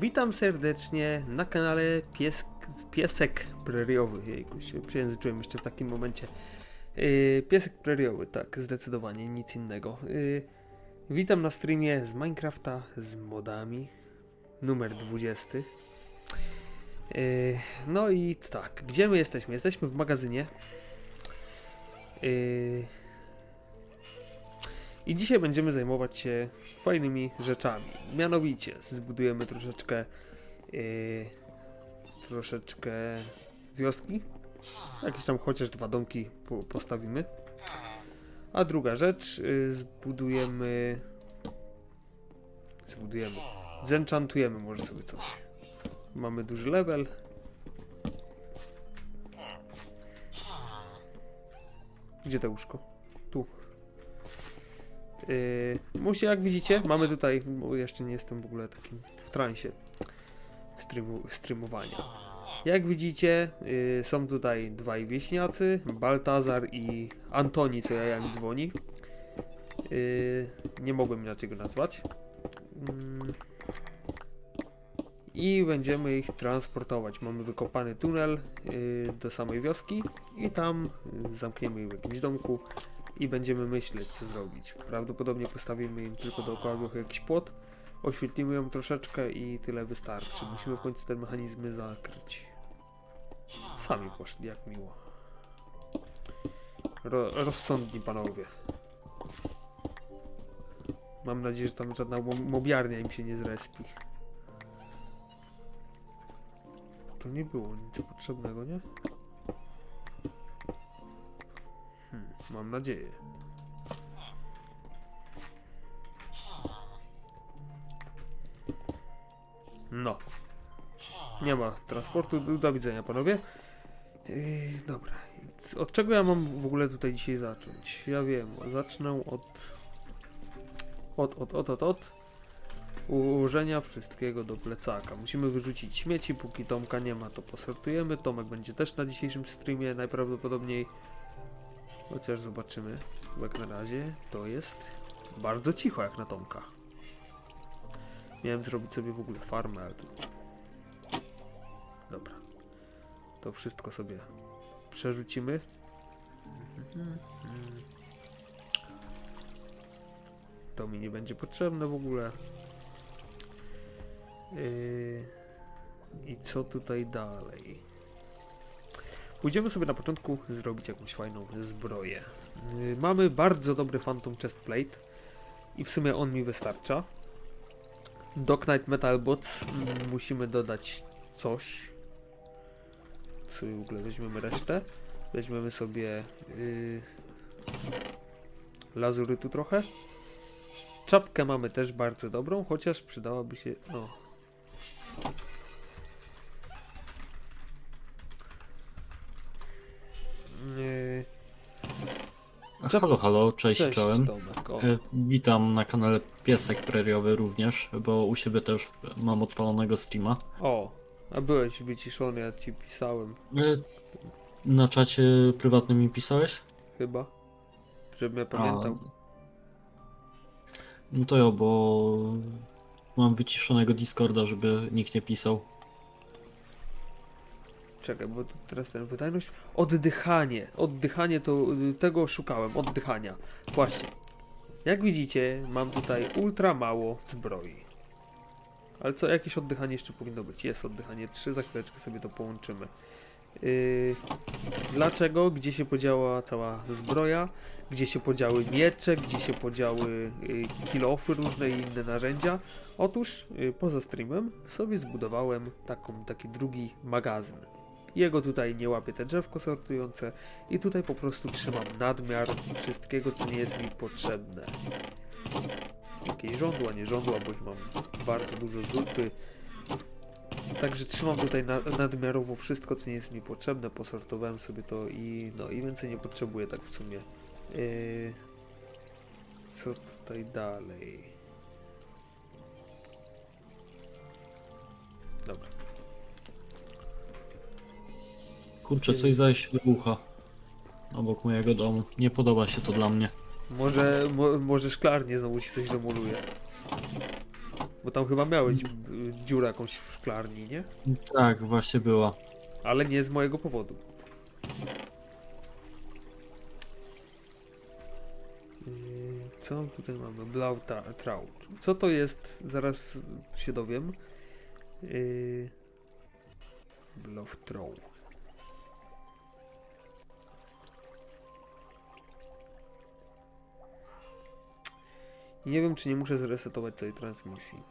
Witam serdecznie na kanale Pies, Piesek Preriowy. Jejku, się przejęzyczyłem jeszcze w takim momencie. Yy, piesek Preriowy, tak, zdecydowanie, nic innego. Yy, witam na streamie z Minecrafta z modami, numer 20. Yy, no i tak, gdzie my jesteśmy? Jesteśmy w magazynie. Yy, i dzisiaj będziemy zajmować się fajnymi rzeczami. Mianowicie zbudujemy troszeczkę yy, troszeczkę wioski. Jakieś tam chociaż dwa domki po, postawimy. A druga rzecz, yy, zbudujemy zbudujemy. Zenchantujemy może sobie coś. Mamy duży level. Gdzie to łóżko? Tu. Yy, musi, jak widzicie, mamy tutaj, bo jeszcze nie jestem w ogóle takim w transie streamu, streamowania. Jak widzicie, yy, są tutaj dwaj wieśniacy, Baltazar i Antoni, co ja mi dzwoni. Yy, nie mogłem inaczej go nazwać. Mm. I będziemy ich transportować. Mamy wykopany tunel yy, do samej wioski i tam zamkniemy ich w jakimś domku i będziemy myśleć, co zrobić. Prawdopodobnie postawimy im tylko dookoła wiochy jakiś płot, oświetlimy ją troszeczkę i tyle wystarczy. Musimy w końcu te mechanizmy zakryć. Sami poszli, jak miło. Ro rozsądni panowie. Mam nadzieję, że tam żadna mo- mobiarnia im się nie zrespi. To nie było nic potrzebnego, nie? Mam nadzieję. No. Nie ma transportu. Do, widzenia, panowie. Yy, dobra. Od czego ja mam w ogóle tutaj dzisiaj zacząć? Ja wiem. Zacznę od... Od, od, od, od, od. Ułożenia wszystkiego do plecaka. Musimy wyrzucić śmieci, póki Tomka nie ma, to posortujemy. Tomek będzie też na dzisiejszym streamie najprawdopodobniej. Chociaż zobaczymy. Bo Jak na razie to jest bardzo cicho jak na Tomka. Miałem zrobić sobie w ogóle farmę, ale to... Dobra. To wszystko sobie przerzucimy. To mi nie będzie potrzebne w ogóle. Yy... I co tutaj dalej? Pójdziemy sobie na początku zrobić jakąś fajną zbroję. Yy, mamy bardzo dobry Phantom Chestplate i w sumie on mi wystarcza. Do Knight Metal Bots mm, musimy dodać coś. Sobie w ogóle weźmiemy resztę. Weźmiemy sobie yy, lazurytu trochę. Czapkę mamy też bardzo dobrą, chociaż przydałaby się. O. Halo, halo, cześć, cześć, czołem. Tomek, o. E, Witam na kanale Piesek Preriowy również, bo u siebie też mam odpalonego streama. o, a byłeś wyciszony, ja ci pisałem E, Na czacie prywatnym mi pisałeś? chyba. Żebym ja pamiętał. No to ja, bo mam wyciszonego Discorda, żeby nikt nie pisał. Czekaj, bo teraz ten wydajność. Oddychanie. Oddychanie to y, tego szukałem. Oddychania. Właśnie. Jak widzicie, mam tutaj ultra mało zbroi. Ale co, jakieś oddychanie jeszcze powinno być. Jest oddychanie 3, za chwileczkę sobie to połączymy. Yy, dlaczego? Gdzie się podziała cała zbroja? Gdzie się podziały miecze? Gdzie się podziały yy, kilofy różne i inne narzędzia? Otóż yy, poza streamem sobie zbudowałem taką, taki drugi magazyn. Jego tutaj nie łapie te drzewko sortujące i tutaj po prostu trzymam nadmiar wszystkiego, co nie jest mi potrzebne. Jakieś żądła, nie żądła, bo mam bardzo dużo zupy. Także trzymam tutaj na, nadmiarowo wszystko, co nie jest mi potrzebne. Posortowałem sobie to i no i więcej nie potrzebuję tak w sumie. Yy, co tutaj dalej? Dobra. Kurczę, coś zaś wybucha obok mojego domu. Nie podoba się to dla mnie. Może, mo, może szklarnie znowu ci coś demoluje. Bo tam chyba miałeś y, dziurę jakąś w szklarni, nie? Tak, właśnie była. Ale nie z mojego powodu. Yy, Co tutaj mamy? Blau Trout. Co to jest? Zaraz się dowiem. Yy... Blau Nie wiem, czy nie muszę zresetować tej transmisji.